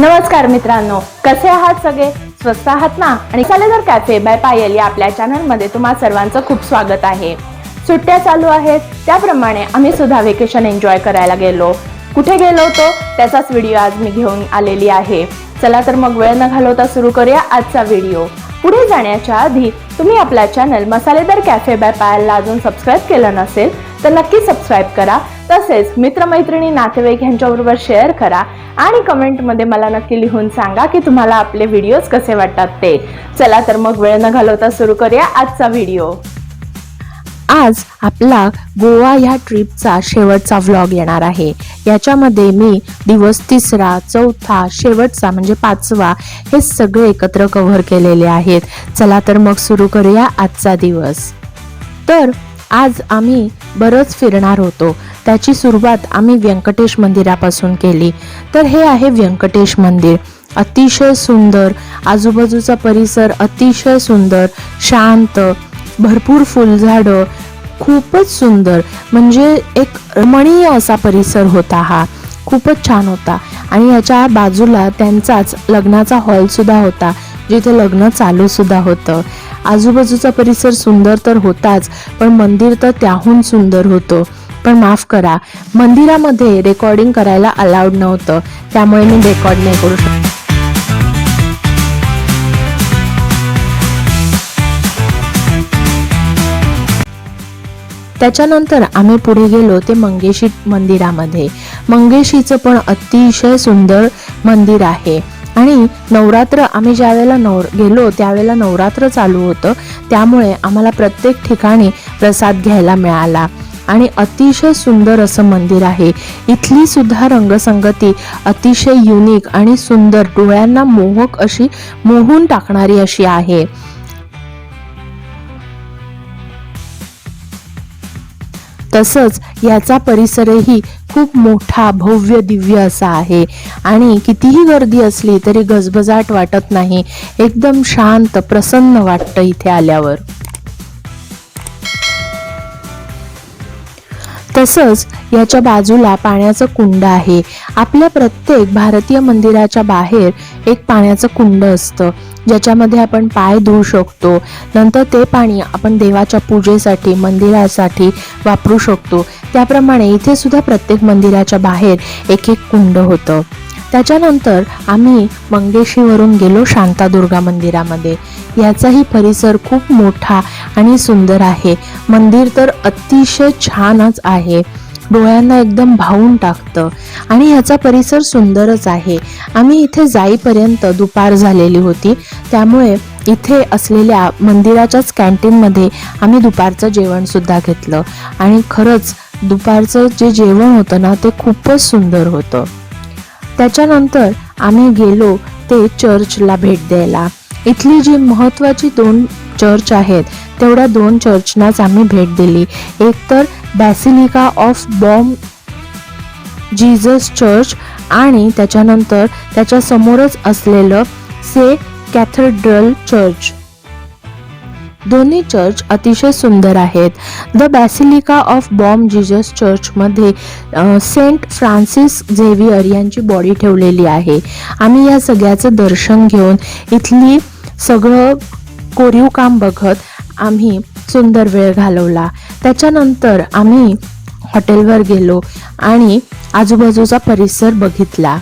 नमस्कार मित्रांनो कसे आहात सगळे? स्वस्त आहात ना? आणि जर कॅफे बाय पायल या आपल्या चॅनलमध्ये तुम्हा सर्वांचं खूप स्वागत आहे. सुट्ट्या चालू आहेत त्याप्रमाणे आम्ही सुद्धा व्हेकेशन एन्जॉय करायला गेलो. कुठे गेलो होतो? त्याचाच व्हिडिओ आज मी घेऊन आलेली आहे. चला तर मग वेळ न घालवता सुरू करूया आजचा व्हिडिओ पुढे जाण्याच्या आधी तुम्ही आपला चॅनल मसालेदार कॅफे बाय पायलला अजून सबस्क्राईब केलं नसेल तर नक्की सबस्क्राईब करा. तसेच मित्रमैत्रिणी नातेवाईक यांच्याबरोबर शेअर करा आणि कमेंटमध्ये मला नक्की लिहून सांगा की तुम्हाला आपले व्हिडिओज कसे वाटतात ते. चला तर मग वेळ न घालवता सुरू करूया आजचा व्हिडिओ आज आपला गोवा ह्या ट्रिपचा शेवटचा व्लॉग येणार आहे. याच्यामध्ये मी दिवस तिसरा चौथा शेवटचा म्हणजे पाचवा हे सगळे एकत्र कव्हर केलेले आहेत. चला तर मग सुरू करूया आजचा दिवस. तर आज आम्ही बरंच फिरणार होतो. त्याची सुरुवात आम्ही व्यंकटेश मंदिरापासून केली. तर हे आहे व्यंकटेश मंदिर. अतिशय सुंदर आजूबाजूचा परिसर अतिशय सुंदर शांत भरपूर फुलझाडं खूपच सुंदर. म्हणजे एक रमणीय असा परिसर होता हा. खूपच छान होता. आणि याच्या बाजूला त्यांचाच लग्नाचा हॉल सुद्धा होता. जिथे लग्न चालू सुद्धा होतं. आजूबाजूचा परिसर सुंदर तर होताच पण मंदिर तर त्याहून सुंदर होतं. पण माफ करा मंदिरामध्ये रेकॉर्डिंग करायला अलाउड नव्हतं. त्यामुळे मी रेकॉर्ड नाही करू शकत. त्याच्यानंतर आम्ही पुढे गेलो ते मंगेशी मंदिरामध्ये. मंगेशीचं पण अतिशय सुंदर मंदिर आहे. आणि नवरात्र आम्ही ज्या वेळेला नवर गेलो त्यावेळेला नवरात्र चालू होतं. त्यामुळे आम्हाला प्रत्येक ठिकाणी प्रसाद घ्यायला मिळाला. आणि अतिशय सुंदर असं मंदिर आहे. इथली सुद्धा रंगसंगती अतिशय युनिक आणि सुंदर. डोळ्यांना मोहक अशी मोहून टाकणारी अशी आहे. तसंच याचा परिसरही खूप मोठा भव्य दिव्य असा आहे. आणि कितीही गर्दी असली तरी गजबजाट वाटत नाही. एकदम शांत प्रसन्न वाटतं इथे आल्यावर. तसंच याच्या बाजूला पाण्याचं कुंड आहे. आपल्या प्रत्येक भारतीय मंदिराच्या बाहेर एक पाण्याचं कुंड असतं. ज्याच्यामध्ये आपण पाय धुवू शकतो. नंतर ते पाणी आपण देवाच्या पूजेसाठी मंदिरासाठी वापरू शकतो. त्याप्रमाणे इथे सुद्धा प्रत्येक मंदिराच्या बाहेर एक एक कुंड होतं. त्याच्यानंतर आम्ही मंगेशीवरून गेलो शांतादुर्गा मंदिरामध्ये. याचाही परिसर खूप मोठा आणि सुंदर आहे. मंदिर तर अतिशय छानच आहे. डोळ्यांना एकदम भावून टाकतं. आणि ह्याचा परिसर सुंदरच आहे. आम्ही इथे जाईपर्यंत दुपार झालेली होती. त्यामुळे इथे असलेल्या मंदिराच्याच कॅन्टीनमध्ये आम्ही दुपारचं जेवणसुद्धा घेतलं. आणि खरंच दुपारचं जे जेवण होतं ना ते खूपच सुंदर होतं. त्याच्यानंतर आम्ही गेलो ते चर्चला भेट द्यायला. इथली जी महत्त्वाची दोन चर्च आहेत तेवढ्या दोन चर्चनाच आम्ही भेट दिली. एक तर basilica of Bom Jesus church आणि त्याच्यानंतर त्याच्या समोरच असलेलं से कॅथेड्रल चर्च. दोन्ही चर्च अतिशय सुंदर आहेत. The basilica of Bom Jesus चर्चमध्ये सेंट फ्रान्सिस झेवियर यांची बॉडी ठेवलेली आहे. आम्ही या सगळ्याचं दर्शन घेऊन इथली सगळं कोरीव काम बघत आम्ही सुंदर वेळ घालवला. त्याच्यानंतर आम्ही हॉटेलवर गेलो आणि आजूबाजूचा परिसर बघितला.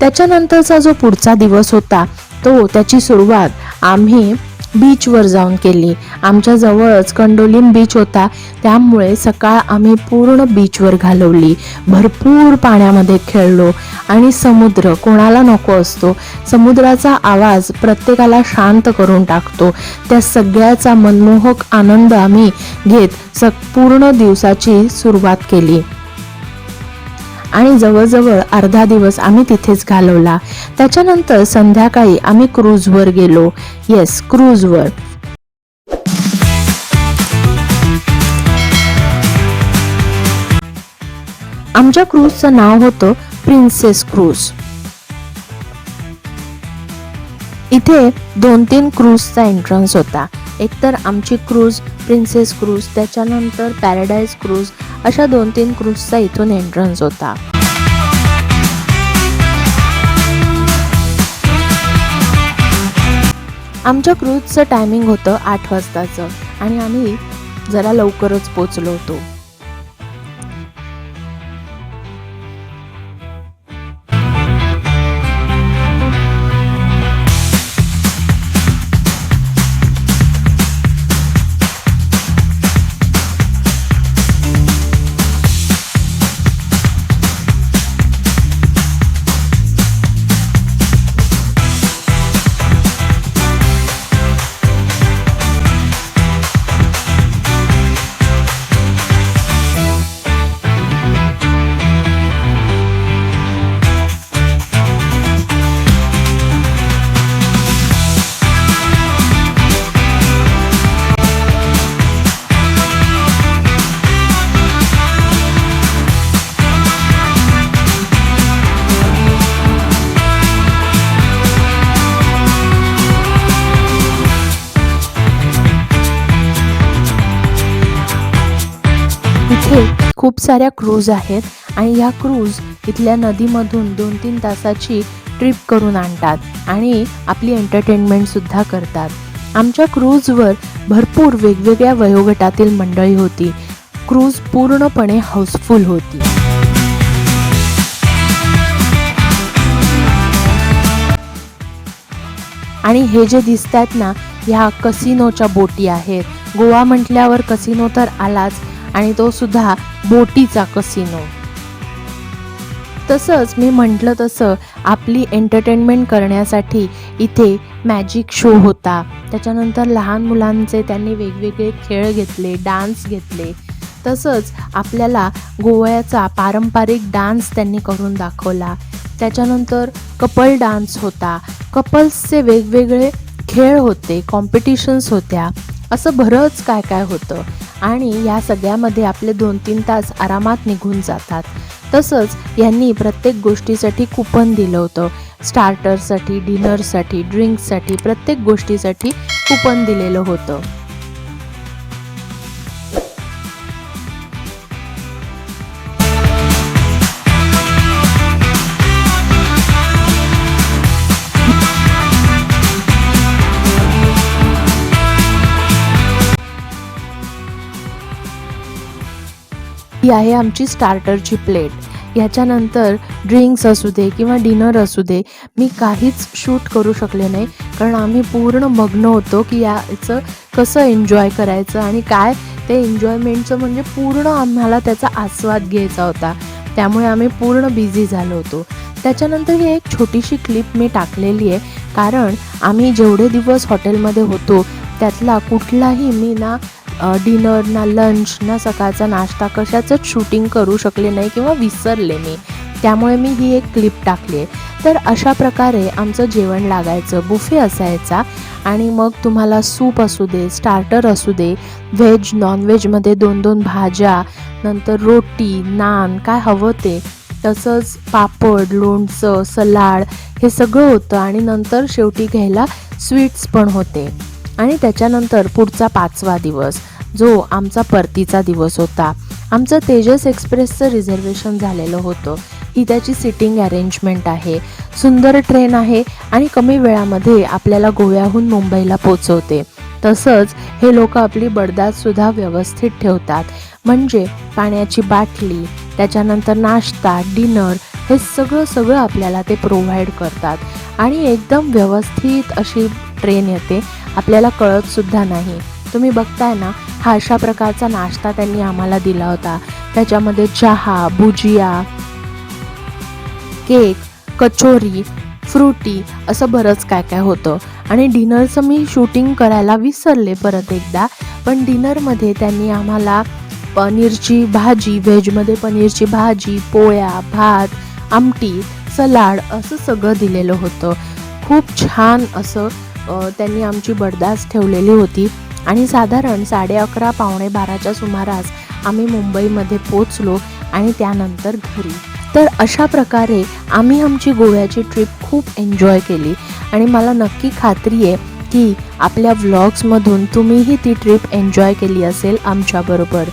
त्याच्यानंतरचा जो पुढचा दिवस होता तो त्याची सुरुवात आम्ही बीचवर जाऊन केली. आमच्या जवळच कंडोलिम बीच होता. त्यामुळे सकाळ आम्ही पूर्ण बीचवर घालवली. भरपूर पाण्यामध्ये खेळलो. आणि समुद्र कोणाला नको असतो समुद्राचा आवाज प्रत्येकाला शांत करून टाकतो. त्या सगळ्याचा मनमोहक आनंद आम्ही घेत स पूर्ण दिवसाची सुरुवात केली. आणि जवळजवळ अर्धा दिवस आम्ही तिथेच घालवला. त्याच्यानंतर संध्याकाळी आम्ही क्रूजवर गेलो. येस क्रूजवर आमच्या क्रूजचं नाव होतं प्रिन्सेस क्रूज इथे दोन तीन क्रूजचा एंट्रन्स होता. एकतर आमची क्रूज प्रिन्सेस क्रूज त्याच्यानंतर पॅराडाईज क्रूज अशा दोन तीन क्रूजचा इथून एंट्रन्स होता. आमच्या क्रूजचं टायमिंग होतं आठ वाजताचं आणि आम्ही जरा लवकरच पोचलो होतो. इथे खूप साऱ्या क्रूज आहेत आणि ह्या क्रूज इथल्या नदीमधून दोन तीन तासाची ट्रिप करून आणतात आणि आपली एंटरटेनमेंटसुद्धा करतात. आमच्या क्रूजवर भरपूर वेगवेगळ्या वयोगटातील मंडळी होती. क्रूज पूर्णपणे हाऊसफुल होती. आणि हे जे दिसत आहेत ना ह्या कसिनोच्या बोटी आहेत. गोवा म्हटल्यावर कसिनो तर आलाच आणि तो सुद्धा बोटीचा कसिनो. तसंच मी म्हटलं तसं आपली एंटरटेनमेंट करण्यासाठी इथे मॅजिक शो होता. त्याच्यानंतर लहान मुलांचे त्यांनी वेगवेगळे खेळ घेतले डान्स घेतले. तसंच आपल्याला गोव्याचा पारंपरिक डान्स त्यांनी करून दाखवला. त्याच्यानंतर कपल डान्स होता. कपल्सचे वेगवेगळे खेळ होते कॉम्पिटिशन्स होत्या. असं बरंच काय काय होतं. आणि या सगळ्यामध्ये आपले दोन तीन तास आरामात निघून जातात. तसंच यांनी प्रत्येक गोष्टीसाठी कुपन दिलं होतं. स्टार्टरसाठी डिनरसाठी ड्रिंक्ससाठी प्रत्येक गोष्टीसाठी कुपन दिलेलं होतं. ही आहे आमची स्टार्टरची प्लेट ह्याच्यानंतर ड्रिंक्स असू दे किंवा डिनर असू दे मी काहीच शूट करू शकले नाही. कारण आम्ही पूर्ण मग्न होतो की याचं कसं एन्जॉय करायचं आणि काय ते एन्जॉयमेंटचं म्हणजे पूर्ण आम्हाला त्याचा आस्वाद घ्यायचा होता. त्यामुळे आम्ही पूर्ण बिझी झालो होतो. त्याच्यानंतर ही एक छोटीशी क्लिप मी टाकलेली आहे. कारण आम्ही जेवढे दिवस हॉटेलमध्ये होतो त्यातला कुठलाही मी ना डिनर ना लंच ना सकाळचा नाश्ता कशाचंच शूटिंग करू शकले नाही किंवा विसरले मी त्यामुळे मी ही एक क्लिप टाकली आहे. तर अशा प्रकारे आमचं जेवण लागायचं बुफे असायचा आणि मग तुम्हाला सूप असू दे स्टार्टर असू दे व्हेज नॉनव्हेजमध्ये दोन दोन भाज्या नंतर रोटी नान काय हवं ते तसंच पापड लोणचं सलाड हे सगळं होतं आणि नंतर शेवटी घ्यायला स्वीट्स पण होते. आणि त्याच्यानंतर पुढचा पाचवा दिवस. जो आमचा परतीचा दिवस होता. आमचं तेजस एक्सप्रेसचं रिझर्वेशन झालेलं होतं. ही त्याची सिटिंग अरेंजमेंट आहे. सुंदर ट्रेन आहे आणि कमी वेळामध्ये आपल्याला गोव्याहून मुंबईला पोचवते. तसंच हे लोक आपली बडदातसुद्धा व्यवस्थित ठेवतात. म्हणजे पाण्याची बाटली त्याच्यानंतर नाश्ता डिनर हे सगळं सगळं आपल्याला ते प्रोव्हाइड करतात. आणि एकदम व्यवस्थित अशी ट्रेन येते. आपल्याला कळतसुद्धा नाही. तुम्ही बघताय ना हा अशा प्रकारचा नाश्ता त्यांनी आम्हाला दिला होता. त्याच्यामध्ये चहा भुजिया केक कचोरी फ्रुटी असं बरंच काय काय होतं. आणि डिनरचं मी शूटिंग करायला विसरले परत एकदा पण डिनरमध्ये त्यांनी आम्हाला पनीरची भाजी व्हेजमध्ये पनीरची भाजी पोळ्या भात आमटी सलाड असं सगळं दिलेलं होतं. खूप छान असं त्यांनी आमची बडदास ठेवलेली होती. आणि साधारण साडे अकरा पावणे बाराच्या सुमारास आम्ही मुंबईमध्ये पोचलो आणि त्यानंतर घरी. तर अशा प्रकारे आम्ही आमची गोव्याची ट्रिप खूप एन्जॉय केली. आणि मला नक्की खात्री आहे की आपल्या व्लॉग्समधून तुम्हीही ती ट्रिप एन्जॉय केली असेल आमच्याबरोबर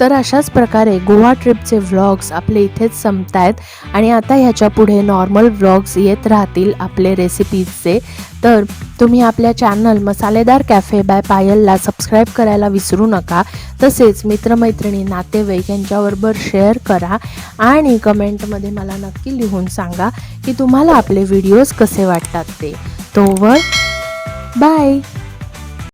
तर अशाच प्रकारे गोवा ट्रिपचे व्लॉग्स आपले इथेच संपत आहेत आणि आता ह्याच्या पुढे नॉर्मल व्लॉग्स येत राहतील आपले रेसिपीजचे. तर तुम्ही आपल्या चॅनल मसालेदार कॅफे बाय पायलला सबस्क्राईब करायला विसरू नका. तसेच मित्रमैत्रिणी नातेवाईक यांच्याबरोबर शेअर करा आणि कमेंटमध्ये मला नक्की लिहून सांगा की तुम्हाला आपले व्हिडिओज कसे वाटतात ते. तोवर बाय!